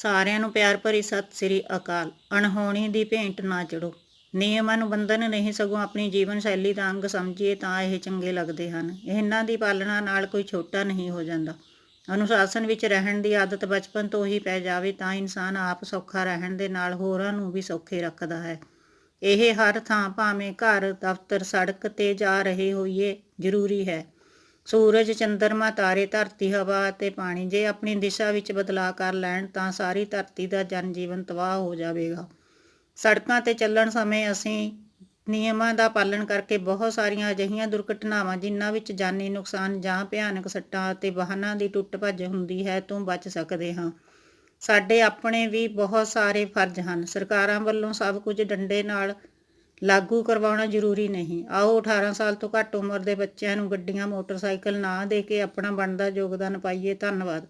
ਸਾਰਿਆਂ ਨੂੰ ਪਿਆਰ ਭਰੀ ਸਤਿ ਸ੍ਰੀ ਅਕਾਲ। ਅਣਹੋਣੀ ਦੀ ਭੇਂਟ ਨਾ ਚੜੋ ਨਿਯਮਾਂ ਨੂੰ ਬੰਧਨ ਨਹੀਂ ਸਗੋਂ ਆਪਣੀ ਜੀਵਨ ਸ਼ੈਲੀ ਦਾ ਅੰਗ ਸਮਝੀਏ ਤਾਂ ਇਹ ਚੰਗੇ ਲੱਗਦੇ ਹਨ। ਇਹਨਾਂ ਦੀ ਪਾਲਣਾ ਨਾਲ ਕੋਈ ਛੋਟਾ ਨਹੀਂ ਹੋ ਜਾਂਦਾ। ਅਨੁਸ਼ਾਸਨ ਵਿੱਚ ਰਹਿਣ ਦੀ ਆਦਤ ਬਚਪਨ ਤੋਂ ਹੀ ਪੈ ਜਾਵੇ ਤਾਂ ਇਨਸਾਨ ਆਪ ਸੌਖਾ ਰਹਿਣ ਦੇ ਨਾਲ ਹੋਰਾਂ ਨੂੰ ਵੀ ਸੌਖੇ ਰੱਖਦਾ ਹੈ। ਇਹ ਹਰ ਥਾਂ ਭਾਵੇਂ ਘਰ, ਦਫ਼ਤਰ, ਸੜਕ ਤੇ ਜਾ ਰਹੇ ਹੋਈਏ ਜ਼ਰੂਰੀ ਹੈ। ਸੂਰਜ, ਚੰਦਰਮਾ, ਤਾਰੇ, ਧਰਤੀ, ਹਵਾ ਅਤੇ ਪਾਣੀ ਜੇ ਆਪਣੀ ਦਿਸ਼ਾ ਵਿੱਚ ਬਦਲਾਅ ਕਰ ਲੈਣ ਤਾਂ ਸਾਰੀ ਧਰਤੀ ਦਾ ਜਨ ਜੀਵਨ ਤਬਾਹ ਹੋ ਜਾਵੇਗਾ। ਸੜਕਾਂ ਤੇ ਚੱਲਣ ਸਮੇਂ ਅਸੀਂ ਨਿਯਮਾਂ ਦਾ ਪਾਲਣ ਕਰਕੇ ਬਹੁਤ ਸਾਰੀਆਂ ਅਜਿਹੀਆਂ ਦੁਰਘਟਨਾਵਾਂ ਜਿਨ੍ਹਾਂ ਵਿੱਚ ਜਾਨੀ ਨੁਕਸਾਨ ਜਾਂ ਭਿਆਨਕ ਸੱਟਾਂ ਅਤੇ ਵਾਹਨਾਂ ਦੀ ਟੁੱਟ ਭੱਜ ਹੁੰਦੀ ਹੈ ਤੋਂ ਬਚ ਸਕਦੇ ਹਾਂ। ਸਾਡੇ ਆਪਣੇ ਵੀ ਬਹੁਤ ਸਾਰੇ ਫਰਜ਼ ਹਨ। ਸਰਕਾਰਾਂ ਵੱਲੋਂ ਸਭ ਕੁਝ ਡੰਡੇ ਨਾਲ ਲਾਗੂ ਕਰਵਾਉਣਾ ਜ਼ਰੂਰੀ ਨਹੀਂ। ਆਓ 18 ਸਾਲ ਤੋਂ ਘੱਟ ਉਮਰ ਦੇ ਬੱਚਿਆਂ ਨੂੰ ਗੱਡੀਆਂ, ਮੋਟਰਸਾਈਕਲ ਨਾ ਦੇ ਕੇ ਆਪਣਾ ਬਣਦਾ ਯੋਗਦਾਨ ਪਾਈਏ। ਧੰਨਵਾਦ।